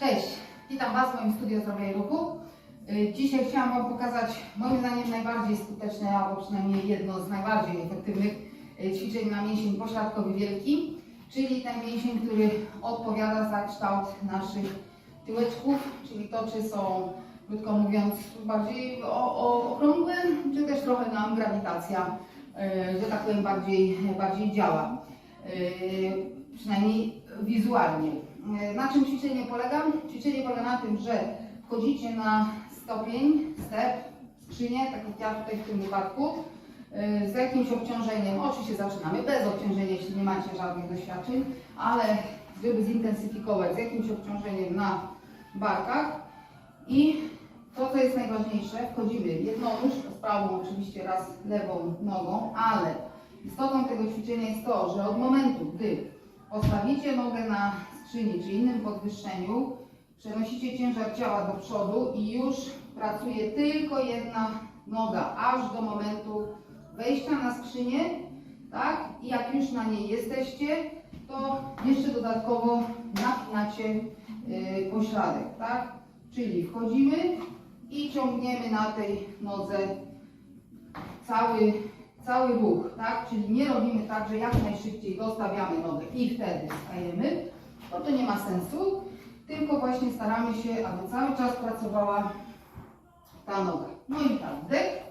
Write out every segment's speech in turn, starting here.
Cześć, witam Was w moim studiu zdrowia i ruchu. Y, Dzisiaj chciałam Wam pokazać moim zdaniem najbardziej skuteczne, albo przynajmniej jedno z najbardziej efektywnych y, ćwiczeń na mięsień pośladkowy wielki, czyli ten mięsień, który odpowiada za kształt naszych tyłeczków, czyli to, czy są, krótko mówiąc, bardziej okrągłe, czy też trochę nam grawitacja, y, że tak powiem, bardziej, bardziej działa. Przynajmniej wizualnie. Na czym ćwiczenie polega? Ćwiczenie polega na tym, że wchodzicie na stopień, step, skrzynię, tak jak ja tutaj w tym wypadku, e, z jakimś obciążeniem. Oczywiście zaczynamy bez obciążenia, jeśli nie macie żadnych doświadczeń, ale żeby zintensyfikować z jakimś obciążeniem na barkach i to, co jest najważniejsze, wchodzimy jedną nóżką z prawą, oczywiście raz lewą nogą, ale istotą tego ćwiczenia jest to, że od momentu, gdy postawicie nogę na skrzyni czy innym podwyższeniu, przenosicie ciężar ciała do przodu i już pracuje tylko jedna noga, aż do momentu wejścia na skrzynię, tak? I jak już na niej jesteście, to jeszcze dodatkowo napinacie yy, pośladek, tak? Czyli wchodzimy i ciągniemy na tej nodze cały, cały ruch, tak? Czyli nie robimy tak, że jak najszybciej dostawiamy nogę i wtedy stajemy, bo to nie ma sensu, tylko właśnie staramy się, aby cały czas pracowała ta noga. No i tak, wdech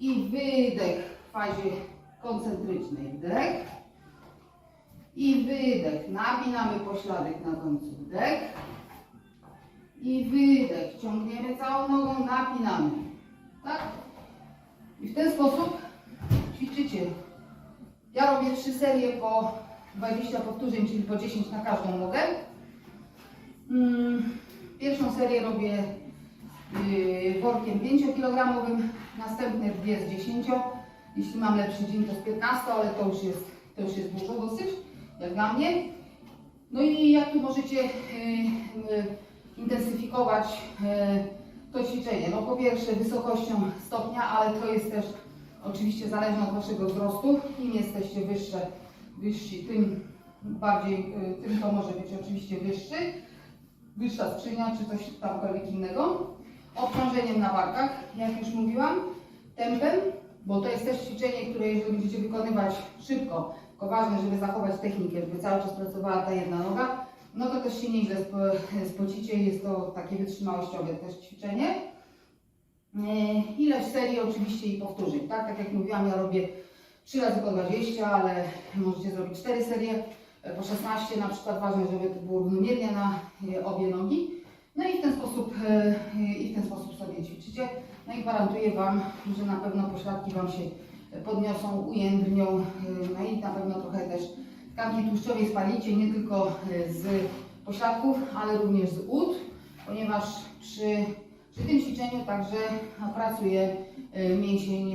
i wydech w fazie koncentrycznej. Wdech i wydech. Napinamy pośladek na końcu. Wdech i wydech. Ciągniemy całą nogą, napinamy. Tak? I w ten sposób ćwiczycie. Ja robię trzy serie po 20 powtórzeń, czyli po 10 na każdą nogę. Mm, Pierwszą serię robię yy, workiem 5 kg, następne dwie z 10. Jeśli mam lepszy dzień to z 15, ale to już jest, to już jest dużo dosyć, jak dla mnie. No i jak tu możecie yy, intensyfikować yy, to ćwiczenie? No po pierwsze wysokością stopnia, ale to jest też oczywiście zależne od Waszego wzrostu. Im jesteście wyższe, wyżsi, tym bardziej, y, tym to może być oczywiście wyższy. Wyższa skrzynia czy coś tamkolwiek innego. Obciążeniem na barkach, jak już mówiłam. Tempem, bo to jest też ćwiczenie, które jeżeli będziecie wykonywać szybko, tylko ważne, żeby zachować technikę, żeby cały czas pracowała ta jedna noga, no to też się nieźle spo- spocicie. Jest to takie wytrzymałościowe też ćwiczenie. E, Ileś serii oczywiście i powtórzeń, tak? Tak jak mówiłam, ja robię 3 razy po 20, ale możecie zrobić 4 serie e, po 16, na przykład ważne, żeby to było równomiernie na e, obie nogi. No i w ten sposób, e, i w ten sposób sobie ćwiczycie. No i gwarantuję Wam, że na pewno pośladki Wam się podniosą, ujędrnią, no i na pewno trochę też tkanki tłuszczowej spalicie, nie tylko z pośladków, ale również z ud, ponieważ przy przy tym ćwiczeniu także pracuje mięsień,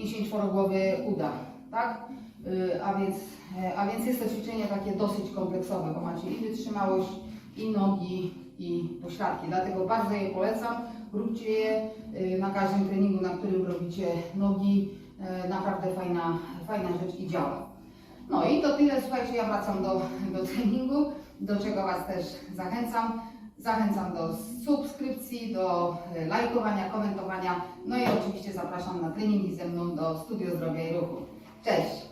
mięsień czworogłowy uda, tak? Y, A więc, y, a więc jest to ćwiczenie takie dosyć kompleksowe, bo macie i wytrzymałość, i nogi, i pośladki. Dlatego bardzo je polecam. Róbcie je y, na każdym treningu, na którym robicie nogi. Y, Naprawdę fajna, fajna rzecz i działa. No i to tyle, słuchajcie, ja wracam do, do treningu, do czego Was też zachęcam. Zachęcam do subskrypcji, do e, lajkowania, komentowania. No i oczywiście zapraszam na treningi ze mną do Studio Zdrowia i Ruchu. Cześć!